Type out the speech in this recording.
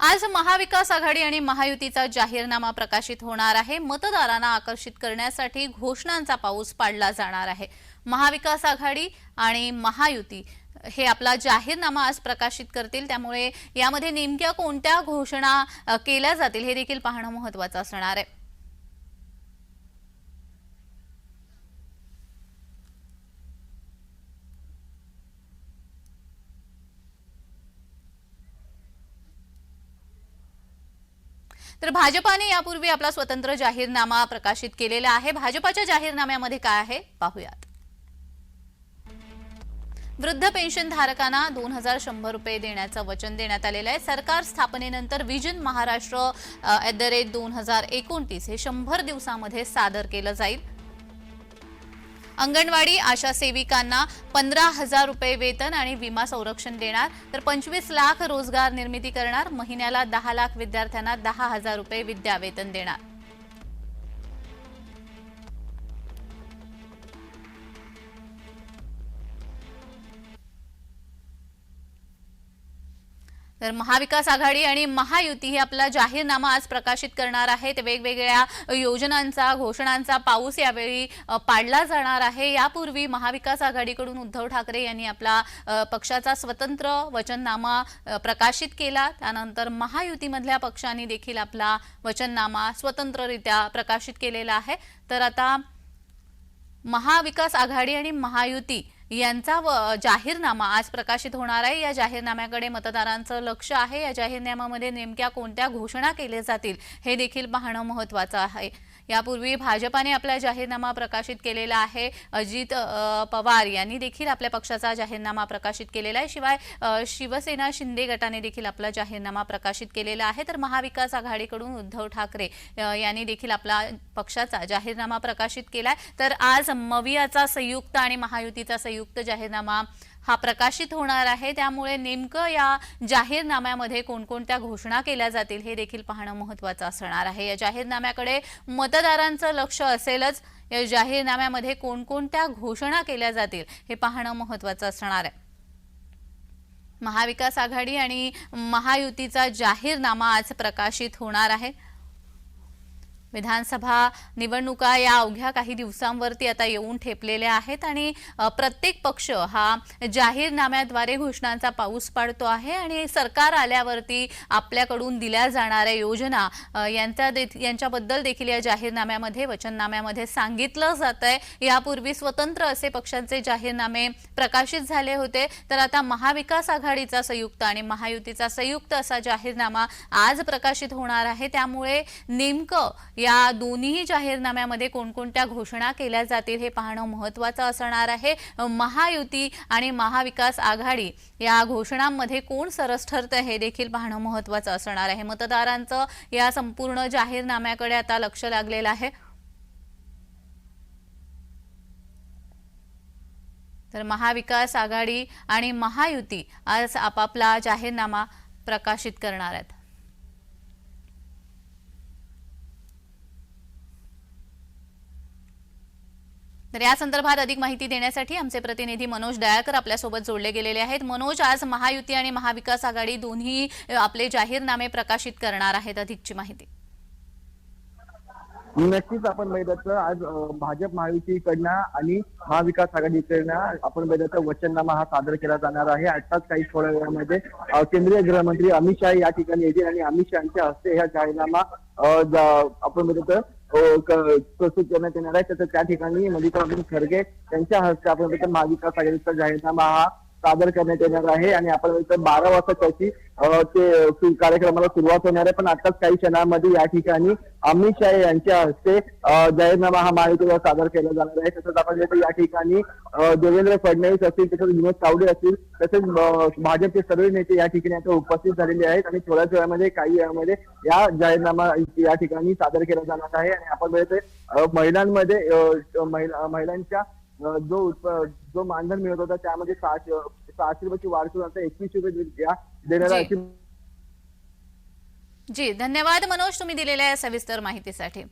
आज महाविकास आघाडी आणि महायुतीचा जाहीरनामा प्रकाशित होणार आहे. मतदारांना आकर्षित करण्यासाठी घोषणांचा पाऊस पाडला जाणार आहे. महाविकास आघाडी आणि महायुती हे आपला जाहीरनामा आज प्रकाशित करतील. त्यामुळे यामध्ये नेमक्या कोणत्या घोषणा केल्या जातील हे देखील पाहणं महत्वाचं असणार आहे. तर भाजपाने यापूर्वी आपला स्वतंत्र जाहीरनामा प्रकाशित केलेला आहे. भाजपाच्या जाहीरनाम्यामध्ये काय आहे? पाहूयात. वृद्ध पेन्शन धारकांना दोन हजार शंभर रुपये देण्याचं वचन देण्यात आलेलं आहे. सरकार स्थापनेनंतर vision Maharashtra at the rate दोन हजार एकोणतीस हे शंभर दिवसामध्ये सादर केलं जाईल. अंगणवाडी आशा सेविकांना पंधरा हजार रुपये वेतन आणि विमा संरक्षण देणार. तर पंचवीस लाख रोजगार निर्मिती करणार. महिन्याला दहा लाख विद्यार्थ्यांना दहा हजार रुपये विद्यावेतन देणार. तर महाविकास आघाडी आणि महायुती ही आपला जाहीरनामा आज प्रकाशित करणार आहे ते वेगवेगळ्या योजनांचा घोषणांचा पाऊस यावेळी पाडला जाणार आहे. यापूर्वी महाविकास आघाडीकडून उद्धव ठाकरे यांनी आपला पक्षाचा स्वतंत्र वचननामा प्रकाशित केला. त्यानंतर महायुतीमधल्या पक्षांनी देखील आपला वचननामा स्वतंत्ररित्या प्रकाशित केलेला आहे. तर आता महाविकास आघाडी आणि महायुती यांचा व- जाहीरनामा आज प्रकाशित होणार आहे. या जाहीरनाम्याकडे मतदारांचं लक्ष आहे. या जाहीरनाम्यामध्ये नेमक्या कोणत्या घोषणा केल्या जातील हे देखील पाहणं महत्वाचं आहे. यापूर्वी भाजपाने आपला जाहीरनामा प्रकाशित केलेला आहे. अजित पवार यांनी देखील आपल्या पक्षाचा जाहीरनामा प्रकाशित केलेला आहे. शिवाय शिवसेना शिंदे गटाने देखील आपला जाहीरनामा प्रकाशित केलेला आहे. तर महाविकास आघाडीकडून उद्धव ठाकरे यांनी देखील आपला पक्षाचा जाहीरनामा प्रकाशित केलाय. तर आज मवियाचा संयुक्त आणि महायुतीचा संयुक्त जाहीरनामा हा प्रकाशित होणार आहे. त्यामुळे नेमकं या जाहीरनाम्यामध्ये कोणकोणत्या घोषणा केल्या जातील हे देखील पाहणं महत्वाचं असणार आहे. या जाहीरनाम्याकडे मतदारांचं लक्ष असेलच. या जाहीरनाम्यामध्ये कोणकोणत्या घोषणा केल्या जातील हे पाहणं महत्वाचं असणार आहे. महाविकास आघाडी आणि महायुतीचा जाहीरनामा आज प्रकाशित होणार आहे. विधानसभा निवडणुका या अवघ्या काही दिवसांवरती आता येऊन ठेपलेल्या आहेत आणि प्रत्येक पक्ष हा जाहीरनाम्याद्वारे घोषणांचा पाऊस पाडतो आहे आणि सरकार आल्यावरती आपल्याकडून दिल्या जाणाऱ्या योजना यांच्या दे- यांच्याबद्दल देखील या जाहीरनाम्यामध्ये वचननाम्यामध्ये सांगितलं जात आहे यापूर्वी स्वतंत्र असे पक्षांचे जाहीरनामे प्रकाशित झाले होते. तर आता महाविकास आघाडीचा संयुक्त आणि महायुतीचा संयुक्त असा जाहीरनामा आज प्रकाशित होणार आहे. त्यामुळे नेमकं या दोन्ही जाहीरनाम्यामध्ये कोणकोणत्या घोषणा केल्या जातील हे पाहणं महत्वाचं असणार आहे. महायुती आणि महाविकास आघाडी या घोषणांमध्ये कोण सरस ठरतं हे देखील पाहणं महत्वाचं असणार आहे. मतदारांचं या संपूर्ण जाहीरनाम्याकडे आता लक्ष लागलेलं आहे. तर महाविकास आघाडी आणि महायुती आज आपापला जाहीरनामा प्रकाशित करणार आहेत. तर या संदर्भात अधिक माहिती देण्यासाठी आमचे प्रतिनिधी मनोज दयाळकर आपल्यासोबत जोडले गेलेले आहेत. मनोज आज महायुती आणि महाविकास आघाडी दोन्ही आपले जाहीरनामे प्रकाशित करणार आहेत अधिकची माहिती. नक्कीच आपण बघितलं आज भाजप महायुतीकडनं आणि महाविकास आघाडीकडनं आपण बघितलं वचननामा हा सादर केला जाणार आहे. आताच काही थोड्या वेळामध्ये केंद्रीय गृहमंत्री अमित शहा या ठिकाणी येतील आणि अमित शहाच्या हस्ते हा जाहीरनामा आपण बघितलं प्रस्तुत करण्यात येणार आहे तसंच त्या ठिकाणी मल्लिकार्जुन खरगे यांच्या हस्ते आपण बघितलं महाविकास आघाडीचा जाहीरनामा हा सादर करण्यात येणार आहे आणि आपण बारा वाजता त्याची ते कार्यक्रमाला सुरुवात होणार आहे. पण आताच काही क्षणांमध्ये या ठिकाणी अमित शाह यांच्या हस्ते जाहीरनामा हा महायुतीला सादर केला जाणार आहे. तसंच आपण या ठिकाणी देवेंद्र फडणवीस असतील तसंच विनोद तावडे असतील तसेच भाजपचे सर्व नेते या ठिकाणी आता उपस्थित झालेले आहेत. आणि थोड्याच वेळामध्ये काही वेळामध्ये या जाहीरनामा या ठिकाणी सादर केला जाणार आहे. आणि आपण महिलांमध्ये महिला- महिलांच्या जो जो मानधन मिळत होता त्यामध्ये सहाशे सहाशे रुपयाची वाढ करून आता एकवीसशे रुपये या देण्यात जी. अशी जी धन्यवाद मनोज तुम्ही दिलेल्या या सविस्तर माहितीसाठी